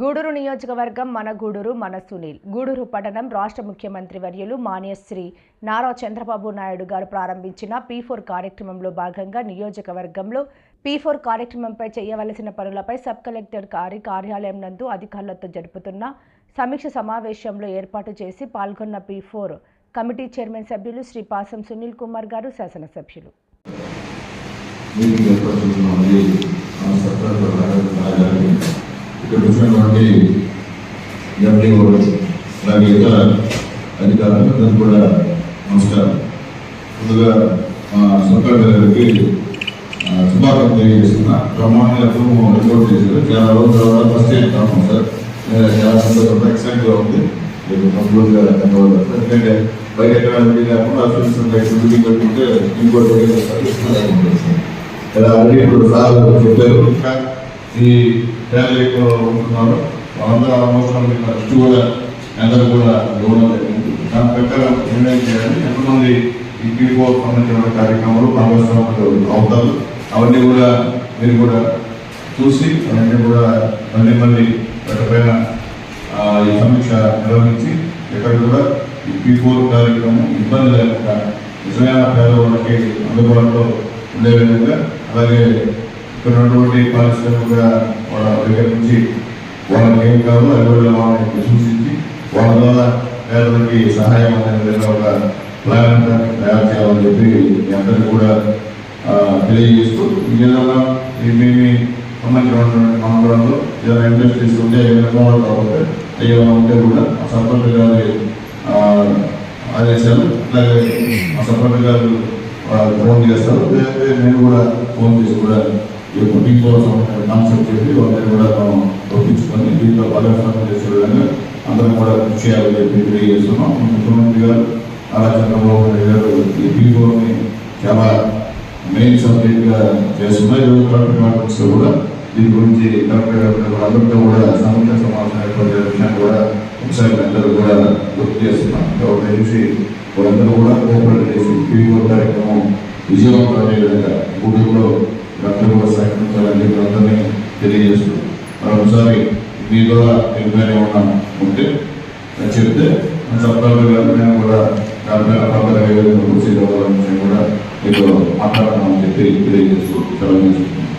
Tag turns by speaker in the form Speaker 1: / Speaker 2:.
Speaker 1: గూడూరు నియోజకవర్గం మన గూడూరు మన సునీల్. గూడూరు పట్టణం రాష్ట్ర ముఖ్యమంత్రి వర్యులు మాన్యశ్రీ నారా చంద్రబాబు నాయుడు గారు ప్రారంభించిన పీ ఫోర్ కార్యక్రమంలో భాగంగా నియోజకవర్గంలో పీ ఫోర్ కార్యక్రమంపై చేయవలసిన పనులపై సబ్ కలెక్టర్ కారి కార్యాలయం నందు అధికారులతో జరుపుతున్న సమీక్ష సమావేశంలో ఏర్పాటు చేసి పాల్గొన్న పీ ఫోర్ కమిటీ చైర్మన్ సభ్యులు శ్రీ పాసం సునీల్ కుమార్ గారు శాసనసభ్యులు
Speaker 2: మీటింగ్ ఏర్పాటు చేస్తున్నామండి మన సర్కార్ రాజాని ఇక్కడ వచ్చినటువంటి ఎంపీఓ అలాగే ఇతర అధికారులందరూ కూడా నమస్కారం. ముందుగా మా సర్కార్ గారికి శుభాకాంక్షలు తెలియజేస్తున్నా. బ్రహ్మాండంగా రిపోర్ట్ చేశారు. చాలా రోజుల తర్వాత ఫస్ట్ టైం కాము సార్. నేను చాలా సంతోషం ఎక్సైట్గా ఉంది. మీకు కంప్లీట్గా ధన్యవాదాలు ఎందుకంటే బయట ఎక్కడ లేకుండా అసలు మీటింగ్ పెట్టుకుంటే ఇంకోటి ఎలా ఆల్రెడీ ఇప్పుడు సార్ చెప్పారు. ఈ ఫ్యామిలీలో ఉంటున్నారు. వాళ్ళందరూ అవసరం ఫస్ట్ కూడా అందరూ కూడా ఇవ్వడం జరిగింది. దాని ప్రకారం నిర్ణయం చేయాలి? ఎంతమంది ఈ పీఓ సంబంధించిన కార్యక్రమాలు భాగస్వాములు అవుతారు? అవన్నీ కూడా మీరు కూడా చూసి అవన్నీ కూడా మళ్ళీ మళ్ళీ వాటిపైన ఈ సమీక్ష నిర్వహించి ఇక్కడ కూడా ఈ పీ ఫోర్ కార్యక్రమం ఇబ్బంది లేకుండా నిజమైన పేదవాళ్ళకి అందుబాటులో ఉండే విధంగా అలాగే ఉన్నటువంటి పారిశ్రామిక వాళ్ళ దగ్గర నుంచి వాళ్ళకి ఏం కావాలో అది వాళ్ళని వాళ్ళకి సూచించి వాళ్ళ ద్వారా పేదలకి సహాయం అనే విధంగా ఒక ప్లాన్ అంతా తయారు చేయాలని చెప్పి మీ అందరికీ కూడా తెలియజేస్తూ ఏదైనా విధంగా ఈ మండలంలో ఏదైనా ఇండస్ట్రీస్ ఉంటే ఏమైనా కాకపోతే ఏమైనా ఉంటే కూడా ఆ సర్పంచ్ గారి ఆదేశాలు అలాగే ఆ సర్పంచ్ గారు ఫోన్ చేస్తారు. లేదంటే నేను కూడా ఫోన్ చేసి కూడా ఈ బుకింగ్ కోసం కాన్సెప్ట్ చెప్పి వాళ్ళని కూడా మనం ఒప్పించుకొని దీంట్లో భాగస్వామ్యం చేసే విధంగా అందరం కూడా కృషి చేయాలని చెప్పి తెలియజేస్తున్నాం. ముఖ్యమంత్రి గారు అలా చంద్రబాబు నాయుడు గారు ఈ పీఓని చాలా మెయిన్ సబ్జెక్ట్గా చేస్తున్నారు. ఈరోజు కలెక్టర్ కాన్ఫరెన్స్ కూడా దీని గురించి కలెక్టర్ అందరితో కూడా సమీక్ష సమావేశం ఏర్పాటు విషయాన్ని కూడా ఒకసారి అందరూ కూడా గుర్తు చేస్తున్నాం దయచేసి వాళ్ళందరూ కూడా కోఆపరేట్ చేసి పీఓ కార్యక్రమం విజయవంతం అనే విధంగా గూడూరులో కూడా సహకరించాలని చెప్పి అందరినీ తెలియజేస్తూ మరొకసారి మీ ద్వారా నిర్ణయం ఏమన్నా ఉంటే చెప్తే సర్కారు నేను కూడా దానిపైన ఫర్దర్గా ఏ విధంగా ప్రొసీడ్ కూడా మీతో మాట్లాడతామని చెప్పి తెలియజేస్తూ సెలవు తీసుకుంటున్నాను